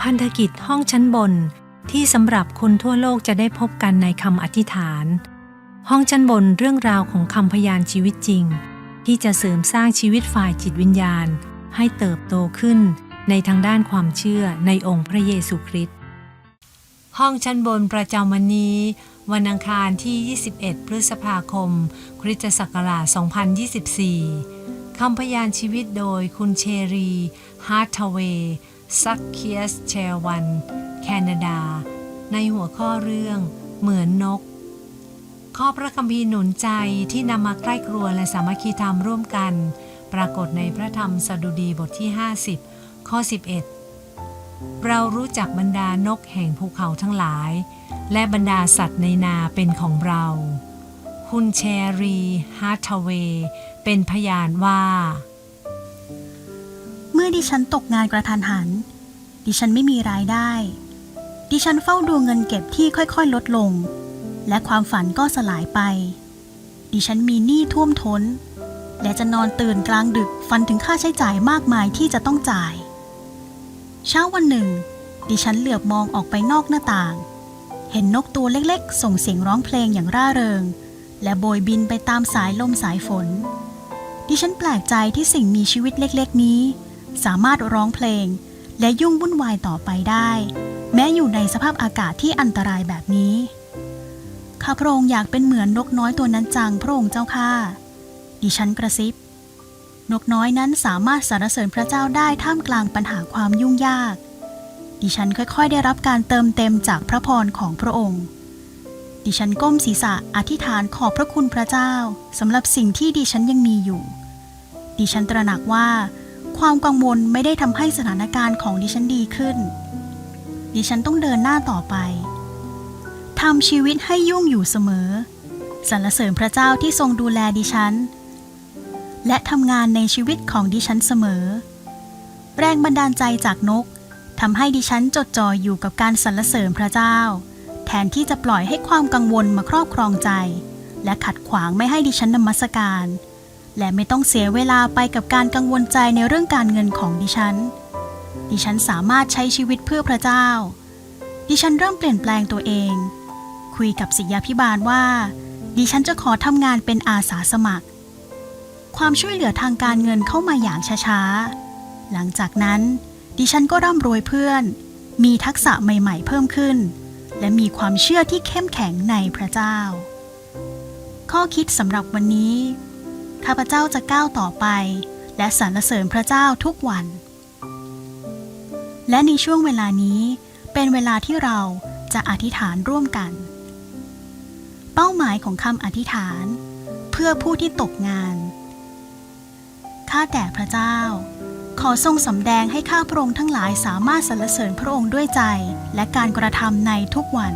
พันธกิจห้องชั้นบนที่สำหรับคนทั่วโลกจะได้พบกันในคำอธิษฐาน ห้องชั้นบนเรื่องราวของคำพยานชีวิตจริง ที่จะเสริมสร้างชีวิตฝ่ายจิตวิญญาณ ให้เติบโตขึ้นในทางด้านความเชื่อในองค์พระเยซูคริสต์ห้องชั้นบนประจำวันนี้ วันอังคารที่ 21 พฤษภาคม คริสตศักราช 2024 คำพยานชีวิตโดยคุณเชรี ฮาร์ทเวย์ ซักเคียสเชวัน แคนาดา ในหัวข้อเรื่อง เหมือนนก ข้อพระคัมภีร์หนุนใจที่นำมาใกล้ครัวและสามัคคีธรรมร่วมกัน ปรากฏในพระธรรมสดุดีบทที่ 50 ข้อ 11 เรารู้จักบรรดานกแห่งภูเขาทั้งหลาย และบรรดาสัตว์ในนาเป็นของเรา คุณแชรีฮาร์ทเวย์เป็นพยานว่า ดิฉันตกงานกระทันหัน ดิฉันไม่มีรายได้ ดิฉันเฝ้าดูเงินเก็บที่ค่อยๆ ลดลง และความฝันก็สลายไป ดิฉันมีหนี้ท่วมท้น และจะนอนตื่นกลางดึกฝันถึงค่าใช้จ่ายมากมายที่จะต้องจ่าย เช้าวันหนึ่ง ดิฉันเหลือบมองออกไปนอกหน้าต่าง เห็นนกตัวเล็กๆ ส่งเสียงร้องเพลงอย่างร่าเริง และโบยบินไปตามสายลมสายฝน ดิฉันแปลกใจที่สิ่งมีชีวิตเล็ก ๆ นี้ สามารถร้องเพลง และยุ่งวุ่นวายต่อไปได้ แม้อยู่ในสภาพอากาศที่อันตรายแบบนี้ข้าพระองค์อยากเป็นเหมือนนกน้อยตัวนั้นจังพระองค์เจ้าค่ะ ดิฉันกระซิบ นกน้อยนั้นสามารถสรรเสริญพระเจ้าได้ท่ามกลางปัญหาความยุ่งยาก ดิฉันค่อยๆ ได้รับการเติมเต็มจากพระพรของพระองค์ ดิฉันก้มศีรษะอธิษฐานขอบพระคุณพระเจ้าสำหรับสิ่งที่ดิฉันยังมีอยู่ ดิฉันตระหนักว่า ความกังวลไม่ได้ทำให้สถานการณ์ของดิฉันดีขึ้น ดิฉันต้องเดินหน้าต่อไปทำชีวิตให้ยุ่งอยู่เสมอ สรรเสริญพระเจ้าที่ทรงดูแลดิฉัน และทำงานในชีวิตของดิฉันเสมอ แรงบันดาลใจจากนกทำให้ดิฉันจดจ่ออยู่กับการสรรเสริญพระเจ้า แทนที่จะปล่อยให้ความกังวลมาครอบครองใจ และขัดขวางไม่ให้ดิฉันนมัสการ และไม่ต้องเสียเวลาไปกับการกังวลใจในเรื่องการเงินของดิฉัน ดิฉันสามารถใช้ชีวิตเพื่อพระเจ้า ดิฉันเริ่มเปลี่ยนแปลงตัวเอง คุยกับศิษยาพิบาลว่า ดิฉันจะขอทำงานเป็นอาสาสมัคร ความช่วยเหลือทางการเงินเข้ามาอย่างช้าๆ หลังจากนั้น ดิฉันก็ร่ำรวยเพื่อน มีทักษะใหม่ๆ เพิ่มขึ้น และมีความเชื่อที่เข้มแข็งในพระเจ้า ข้อคิดสำหรับวันนี้ ข้าพเจ้าจะก้าวต่อไป และสรรเสริญพระเจ้าทุกวัน และในช่วงเวลานี้เป็นเวลาที่เราจะอธิษฐานร่วมกัน เป้าหมายของคำอธิษฐาน เพื่อผู้ที่ตกงาน ข้าแต่พระเจ้า ขอทรงสำแดงให้ข้าพระองค์ทั้งหลายสามารถสรรเสริญพระองค์ด้วยใจและการกระทำในทุกวัน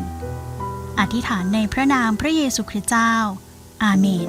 อธิษฐานในพระนามพระเยซูคริสต์เจ้า อาเมน